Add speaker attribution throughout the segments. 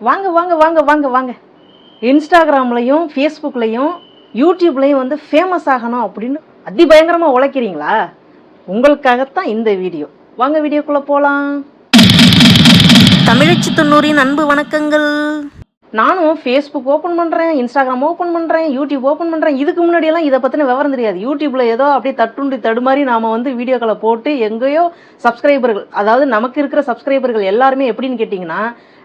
Speaker 1: வாங்க வாங்க வாங்க வாங்க வாங்க. இன்ஸ்டாகிராம்லையும் ஃபேஸ்புக்லேயும் யூடியூப்லேயும் வந்து ஃபேமஸ் ஆகணும் அப்படின்னு அதிபயங்கரமாக உழைக்கிறீங்களா? உங்களுக்காகத்தான் இந்த வீடியோ. வாங்க வீடியோக்குள்ளே போகலாம் தமிழச்சி தொண்ணூறின் அன்பு வணக்கங்கள். நானும் ஃபேஸ்புக் ஓப்பன் பண்ணுறேன் இன்ஸ்டாகிராம் ஓப்பன் பண்ணுறேன் யூடியூப் ஓப்பன் பண்ணுறேன் இதுக்கு முன்னாடியெல்லாம் இதை பற்றின விவரம் தெரியாது. யூடியூப்பில் ஏதோ அப்படியே தட்டுண்டி தடுமாறி நாம் வந்து வீடியோக்களை போட்டு எங்கேயோ சப்ஸ்கிரைபர்கள் அதாவது நமக்கு இருக்கிற சப்ஸ்கிரைபர்கள் எல்லாருமே எப்படின்னு கேட்டிங்கன்னா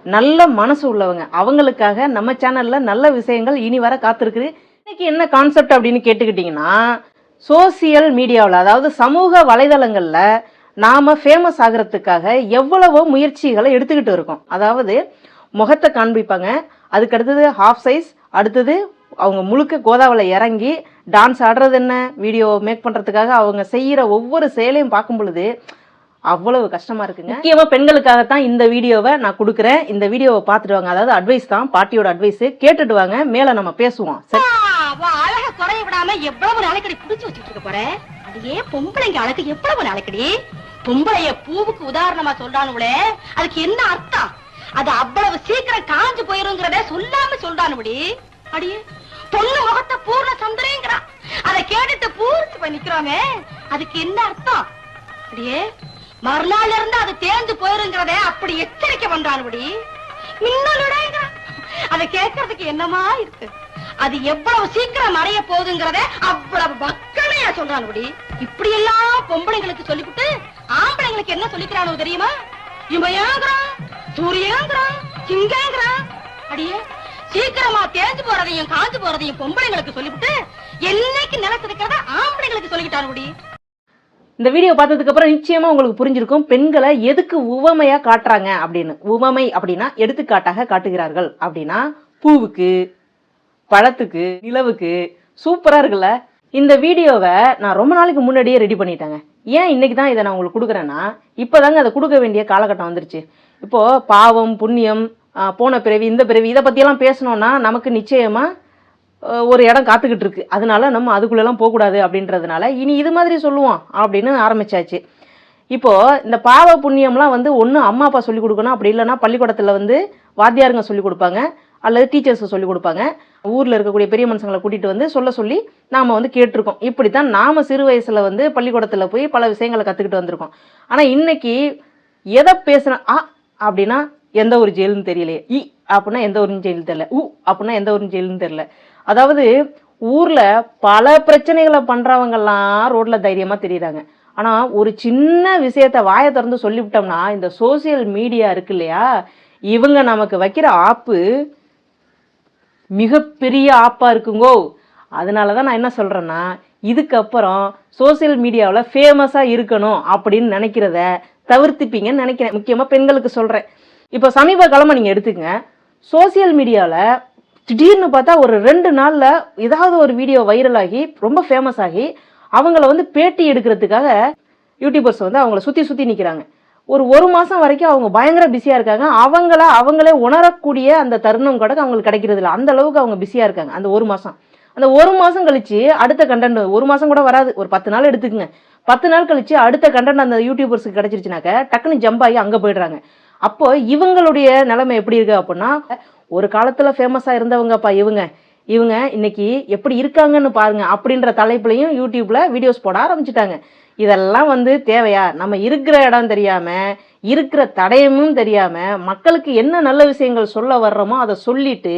Speaker 1: நல்ல மனசு உள்ளவங்க. அவங்களுக்காக நம்ம சேனலில் நல்ல விஷயங்கள் இனி வர காத்திருக்குது. இன்னைக்கு என்ன கான்செப்ட் அப்படின்னு கேட்டுக்கிட்டிங்கன்னா சோசியல் மீடியாவில் அதாவது சமூக வலைதளங்களில் நாம் ஃபேமஸ் ஆகிறதுக்காக எவ்வளவோ முயற்சிகளை எடுத்துக்கிட்டு இருக்கோம். அதாவது முகத்தை காண்பிப்பாங்க. அதுக்கு அடுத்தது ஹாஃப் சைஸ் அடுத்தது அவங்க முழுக்க கோதாவில் இறங்கி டான்ஸ் ஆடுறது என்ன? வீடியோ மேக் பண்ணுறதுக்காக அவங்க செய்கிற ஒவ்வொரு செயலையும் பார்க்கும் பொழுது அவ்வளவு கஷ்டமா இருக்குங்க. முக்கியமா பெண்களுக்காகத்தான் இந்த வீடியோவை நான் கொடுக்குறேன். இந்த வீடியோவை பார்த்துட்டு வாங்க. அதாவது அட்வைஸ் தான் பாட்டியோட அட்வைஸ் கேட்டுட்டு வாங்க. மேல நம்ம பேசுவோம். சரி.
Speaker 2: அழக குறைய விடாம எவ்வளவு நாளைக்கடி புடிச்சு வச்சுட்டு இருக்க போற? அடியே பொம்பளைங்க அழகு எவ்வளவு நாளைக்கடி? பொம்பளைய பூவுக்கு உதாரணமா சொல்றானுங்களே அதுக்கு என்ன அர்த்தம்? அது அவ்வளவு சீக்கிரம் காஞ்சு போயிருங்கிறத சொல்லாம சொல்றானுபடி அடியே பொண்ணு முகத்தை பூர்ண சந்திரங்கிறான் அதை கேட்டுட்டு பூரிச்சு போய் நிக்கிறோமே அதுக்கு என்ன அர்த்தம்? அடியே மறுநாள் இருந்து அது தேஞ்சு போயிருங்கிறத அப்படி எச்சரிக்கை பண்றான்படி மின்னலுடைங்கிறான் அதை கேட்கறதுக்கு என்னமா இருக்கு? அது எவ்வளவு சீக்கிரம் மறைய போகுதுங்கிறத அவ்வளவு பக்கமையா சொல்றான்படி இப்படி எல்லாம் பொம்பளைங்களுக்கு சொல்லிவிட்டு ஆம்பளைங்களுக்கு என்ன சொல்லிக்கிறானோ தெரியுமா? இவன் ஏங்குறான் சூரியங்கிறான் சிங்கங்கிறான். அடியே சீக்கிரமா தேஞ்சு போறதையும் காஞ்சு போறதையும் பொம்பளைங்களுக்கு சொல்லிவிட்டு என்னைக்கு நிலத்திருக்கிறத ஆம்பளைங்களுக்கு சொல்லிக்கிட்டானுபடி
Speaker 1: இந்த வீடியோ பார்த்ததுக்கப்புறம் நிச்சயமாக உங்களுக்கு புரிஞ்சிருக்கும். பெண்களை எதுக்கு உவமையாக காட்டுறாங்க அப்படின்னு. உவமை அப்படின்னா எடுத்துக்காட்டாக காட்டுகிறார்கள் அப்படின்னா பூவுக்கு பழத்துக்கு நிலவுக்கு சூப்பராக இருக்குல்ல? இந்த வீடியோவை நான் ரொம்ப நாளைக்கு முன்னாடியே ரெடி பண்ணிட்டேங்க. ஏன் இன்றைக்கி தான் இதை நான் உங்களுக்கு கொடுக்குறேன்னா இப்போதாங்க அதை கொடுக்க வேண்டிய காலகட்டம் வந்துருச்சு. இப்போது பாவம் புண்ணியம் போன பிறவி இந்த பிறவி இதை பற்றியெல்லாம் பேசணுன்னா நமக்கு நிச்சயமாக ஒரு இடம் காத்துக்கிட்டு இருக்கு. அதனால நம்ம அதுக்குள்ளெல்லாம் போகக்கூடாது அப்படின்றதுனால இனி இது மாதிரி சொல்லுவோம் அப்படின்னு ஆரம்பிச்சாச்சு. இப்போ இந்த பாவ புண்ணியம்லாம் வந்து ஒன்று அம்மா அப்பா சொல்லி கொடுக்கணும். அப்படி இல்லைன்னா பள்ளிக்கூடத்தில் வந்து வாத்தியாருங்க சொல்லிக் கொடுப்பாங்க. அல்லது டீச்சர்ஸ் சொல்லிக் கொடுப்பாங்க. ஊரில் இருக்கக்கூடிய பெரிய மனுஷங்களை கூட்டிகிட்டு வந்து சொல்ல சொல்லி நாம் வந்து கேட்டிருக்கோம். இப்படி தான் நாம் சிறு வயசில் வந்து பள்ளிக்கூடத்தில் போய் பல விஷயங்களை கற்றுக்கிட்டு வந்திருக்கோம். ஆனால் இன்றைக்கி எதை பேசுன ஆ அப்படின்னா எந்த ஒரு ஜெயிலுன்னு தெரியலையே. இ அப்படின்னா எந்த ஒரு ஜெயிலும் தெரியல. உ அப்படின்னா எந்த ஒரு ஜெயிலும் தெரியல. அதாவது ஊரில் பல பிரச்சனைகளை பண்ணுறவங்கெல்லாம் ரோட்டில் தைரியமாக தெரியுறாங்க. ஆனால் ஒரு சின்ன விஷயத்த வாயை திறந்து சொல்லிவிட்டோம்னா இந்த சோசியல் மீடியா இருக்கு இல்லையா? இவங்க நமக்கு வைக்கிற ஆப்பு மிகப்பெரிய ஆப்பாக இருக்குங்கோ. அதனால தான் நான் என்ன சொல்கிறேன்னா இதுக்கப்புறம் சோசியல் மீடியாவில் ஃபேமஸாக இருக்கணும் அப்படின்னு நினைக்கிறத தவிர்த்துப்பீங்கன்னு நினைக்கிறேன். முக்கியமாக பெண்களுக்கு சொல்கிறேன் இப்போ சமீப காலமாக நீங்கள் எடுத்துக்கங்க. சோசியல் மீடியாவில் திடீர்னு பார்த்தா ஒரு ரெண்டு நாளில் ஏதாவது ஒரு வீடியோ வைரல் ஆகி ரொம்ப ஃபேமஸ் ஆகி அவங்கள வந்து பேட்டி எடுக்கிறதுக்காக யூடியூபர்ஸ் வந்து அவங்கள சுற்றி சுற்றி நிற்கிறாங்க ஒரு ஒரு மாதம் வரைக்கும் அவங்க பயங்கர பிஸியாக இருக்காங்க. அவங்கள அவங்களே உணரக்கூடிய அந்த தருணம் கூட அவங்களுக்கு கிடைக்கிறது இல்லை அந்த அளவுக்கு அவங்க பிஸியாக இருக்காங்க அந்த ஒரு மாதம் அந்த ஒரு மாதம் கழிச்சு அடுத்த கண்டென்ட் ஒரு மாதம் கூட வராது. ஒரு பத்து நாள் எடுத்துக்கங்க. பத்து நாள் கழிச்சு அடுத்த கண்டென்ட் அந்த யூடியூபர்ஸுக்கு கிடைச்சிருச்சுனாக்க டக்குன்னு ஜம்ப் ஆகி அங்கே போயிடுறாங்க. அப்போ இவங்களுடைய நிலைமை எப்படி இருக்கு அப்படின்னா ஒரு காலத்துல ஃபேமஸா இருந்தவங்கப்பா இவங்க. இவங்க இன்னைக்கு எப்படி இருக்காங்கன்னு பாருங்க அப்படின்ற தலைப்புலையும் யூடியூப்ல வீடியோஸ் போட ஆரம்பிச்சிட்டாங்க. இதெல்லாம் வந்து தேவையா? நம்ம இருக்கிற இடம் தெரியாம இருக்கிற தடயமும் தெரியாம மக்களுக்கு என்ன நல்ல விஷயங்கள் சொல்ல வர்றோமோ அதை சொல்லிட்டு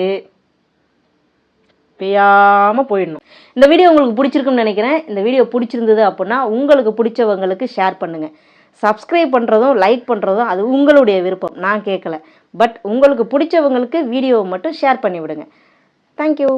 Speaker 1: பெய்யாம போயிடணும். இந்த வீடியோ உங்களுக்கு பிடிச்சிருக்குன்னு நினைக்கிறேன். இந்த வீடியோ பிடிச்சிருந்தது அப்படின்னா உங்களுக்கு பிடிச்சவங்களுக்கு ஷேர் பண்ணுங்க. சப்ஸ்கிரைப் பண்ணுறதும் லைக் பண்ணுறதும் அது உங்களுடைய விருப்பம். நான் கேட்கல பட் உங்களுக்கு பிடிச்சவங்களுக்கு வீடியோவை மட்டும் ஷேர் பண்ணிவிடுங்க. தேங்க்யூ